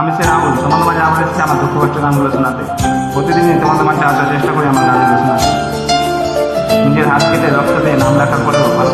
আমি সে রাহুল, তোমাদের মাঝে আবার এসেছি আমার দুঃখ কষ্ট গানগুলো শোনাতে। প্রতিদিনই তোমাদের মাঝে আসার চেষ্টা করি আমার গানগুলো শোনাতে। নিজের হাত কেটে রক্ত দিয়ে নাম রাখার পরেও ভালোবাসা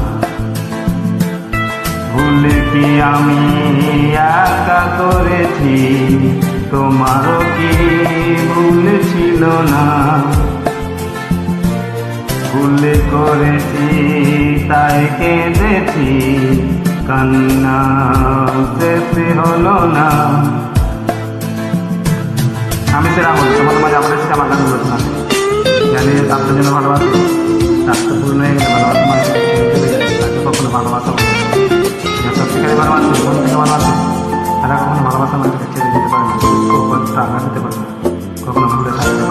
কি আমি একা করেছি। তোমারও কি ভুল ছিল না? ভুল করেছি, তাই কেঁদেছি। কান্না শেষ হলো না। আমি সে রাহুল তোমার মাঝে আমার এসেছে আমার গান জানি স্বাস্থ্যের জন্য ভালোবাসি স্বাস্থ্য পূর্ণ হয়ে গেলে ভালোবাসা কখনো ভুলে থাকতে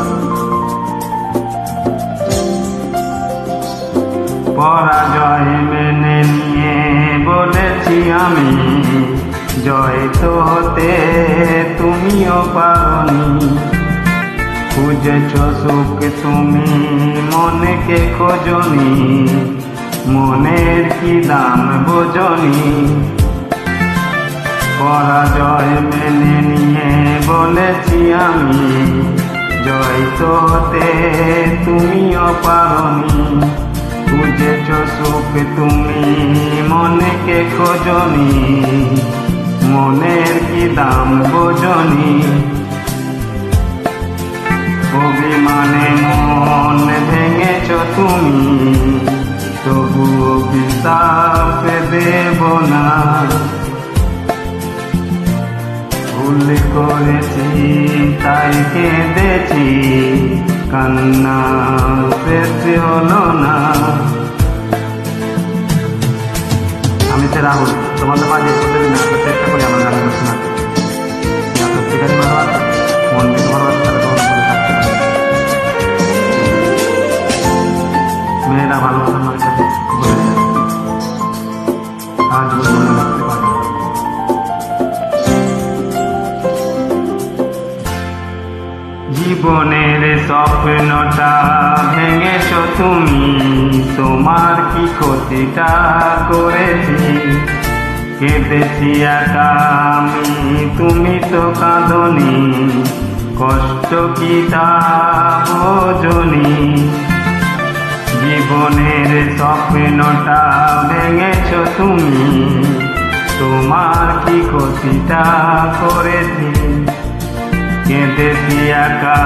নিয়ে বলেছি আমি, জয় তো হতে তুমিও পারনি। খুঁজেছ সুখ তুমি, মনকে খোঁজনি, মনের কি দাম বোঝনি? পরাজয় মেনে নিয়ে বলেছি আমি, জয় তো হতে তুমিও পারনি। খুঁজেছ সুখ তুমি মনকে খোঁজনি, মনের কি দাম বোঝনি? অভিমানে মন ভেঙেছ তুমি তবু অভিশাপ দেব না। করেছি, তাই কেঁদেছি। কান্না শেষ হলো না। আমি সে রাহুল তোমাদের মাঝে চেষ্টা করি আমার গানের শোনা মন থেকে ভালোবাসা স্বপ্নটা ভেঙেছ তুমি, তোমার কি ক্ষতিটা করেছি? কেঁদেছি একা আমি, তুমি তো কাঁদনি, কষ্ট কি তা জীবনের স্বপ্নটা ভেঙেছ তুমি, তোমার কি ক্ষতিটা করেছি? কেঁদেছি একা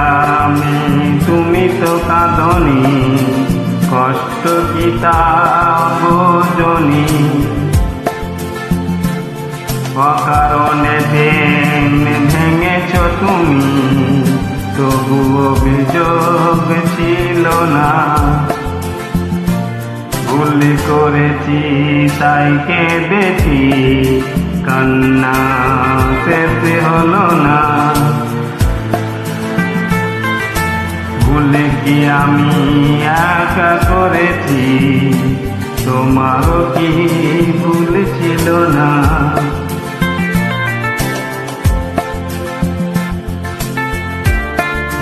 আমি তুমি তো কাঁদনি। কষ্ট কি তা অকারণে ভেঙেছ তুমি তবু অভিযোগ ছিল না। ভুল করেছি, তাই কেঁদেছি, কান্না শেষ হলো না। কি আমি একা করেছি। তোমারও কি ভুল ছিল না?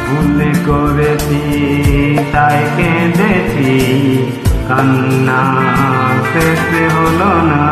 ভুল করেছি, তাই কেঁদেছি। কান্না শেষ হলো না।